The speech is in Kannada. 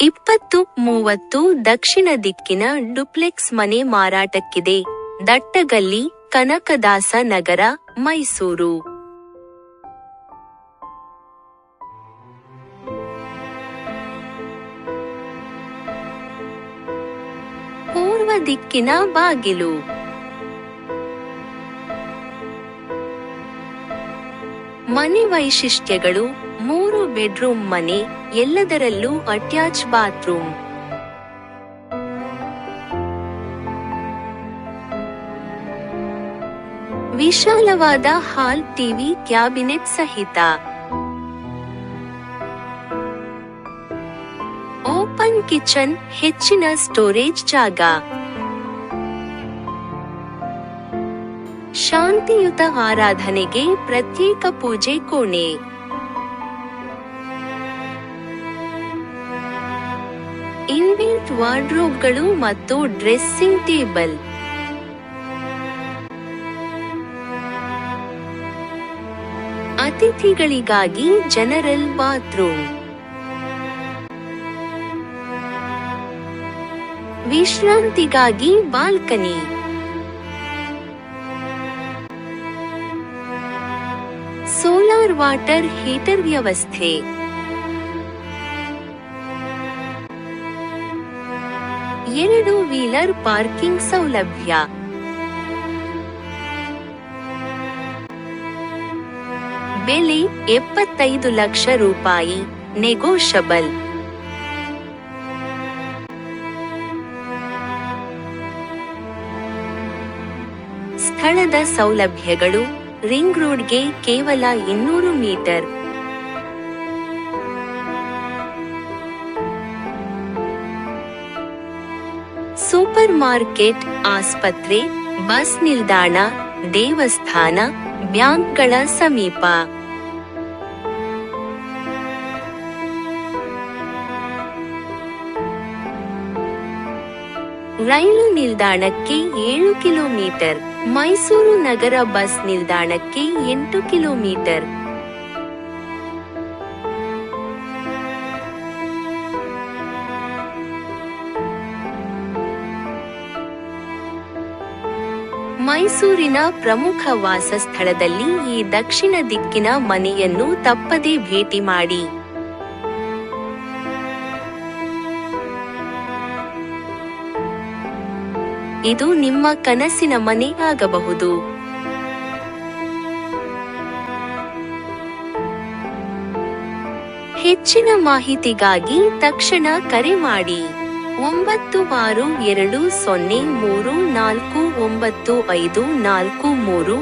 ಇಪ್ಪತ್ತು, ಮೂವತ್ತು, ದಕ್ಷಿಣ ದಿಕ್ಕಿನ ಡುಪ್ಲೆಕ್ಸ್ ಮನೆ ಮಾರಾಟಕ್ಕಿದೆ. ದಟ್ಟಗಲ್ಲಿ, ಕನಕದಾಸ ನಗರ, ಮೈಸೂರು. ಪೂರ್ವ ದಿಕ್ಕಿನ ಬಾಗಿಲು. ಮನೆ ವೈಶಿಷ್ಟ್ಯಗಳು ಬೆಡ್ರೂಮ್ ಮನೆ ಎಲ್ಲದರಲ್ಲೂ ಅಟ್ಯಾಚ್ ಬಾತ್ರೂಮ್ ವಿಶಾಲವಾದ ಹಾಲ್ ಟಿವಿ ಕ್ಯಾಬಿನೆಟ್ ಸಹಿತ. ಓಪನ್ ಕಿಚನ್ ಹೆಚ್ಚಿನ ಸ್ಟೋರೇಜ್ ಜಾಗ. ಶಾಂತಿಯುತ ಆರಾಧನೆಗೆ ಪ್ರತ್ಯೇಕ ಪೂಜೆ ಕೋಣೆ. ಇನ್ಬಿಲ್ಟ್ ವಾರ್ಡ್ರೋಬ್ಗಳು ಮತ್ತು ಡ್ರೆಸ್ಸಿಂಗ್ ಟೇಬಲ್. ಅತಿಥಿಗಳಿಗಾಗಿ ಜನರಲ್ ಬಾತ್ರೂಮ್. ವಿಶ್ರಾಂತಿಗಾಗಿ ಬಾಲ್ಕನಿ. ಸೋಲಾರ್ ವಾಟರ್ ಹೀಟರ್ ವ್ಯವಸ್ಥೆ. ಎರಡು ವೀಲರ್ ಪಾರ್ಕಿಂಗ್ ಸೌಲಭ್ಯ. ಬೆಲೆ ಎಪ್ಪತ್ತೈದು ಲಕ್ಷ ರೂಪಾಯಿ ನೆಗೋಷಬಲ್ ಸ್ಥಳದ ಸೌಲಭ್ಯಗಳು ರಿಂಗ್ ರೋಡ್ಗೆ ಕೇವಲ ಇನ್ನೂರು ಮೀಟರ್. ಸೂಪರ್ ಮಾರ್ಕೆಟ್ ಆಸ್ಪತ್ರೆ, ಬಸ್ ನಿಲ್ದಾಣ, ದೇವಸ್ಥಾನ, ಬ್ಯಾಂಕ್ಗಳ ಸಮೀಪ. ರೈಲು ನಿಲ್ದಾಣಕ್ಕೆ ಏಳು ಕಿಲೋಮೀಟರ್, ಮೈಸೂರು ನಗರ ಬಸ್ ನಿಲ್ದಾಣಕ್ಕೆ ಎಂಟು ಕಿಲೋಮೀಟರ್. ಮೈಸೂರಿನ ಪ್ರಮುಖ ವಾಸಸ್ಥಳದಲ್ಲಿ ಈ ದಕ್ಷಿಣ ದಿಕ್ಕಿನ ಮನೆಯನ್ನು ತಪ್ಪದೇ ಭೇಟಿ ಮಾಡಿ. ಇದು ನಿಮ್ಮ ಕನಸಿನ ಮನೆ ಆಗಬಹುದು. ಹೆಚ್ಚಿನ ಮಾಹಿತಿಗಾಗಿ ತಕ್ಷಣ ಕರೆ ಮಾಡಿ. ಒಂಬತ್ತು ಆರು ಎರಡು ಸೊನ್ನೆ ಮೂರು ನಾಲ್ಕು ಒಂಬತ್ತು ಐದು ನಾಲ್ಕು ಮೂರು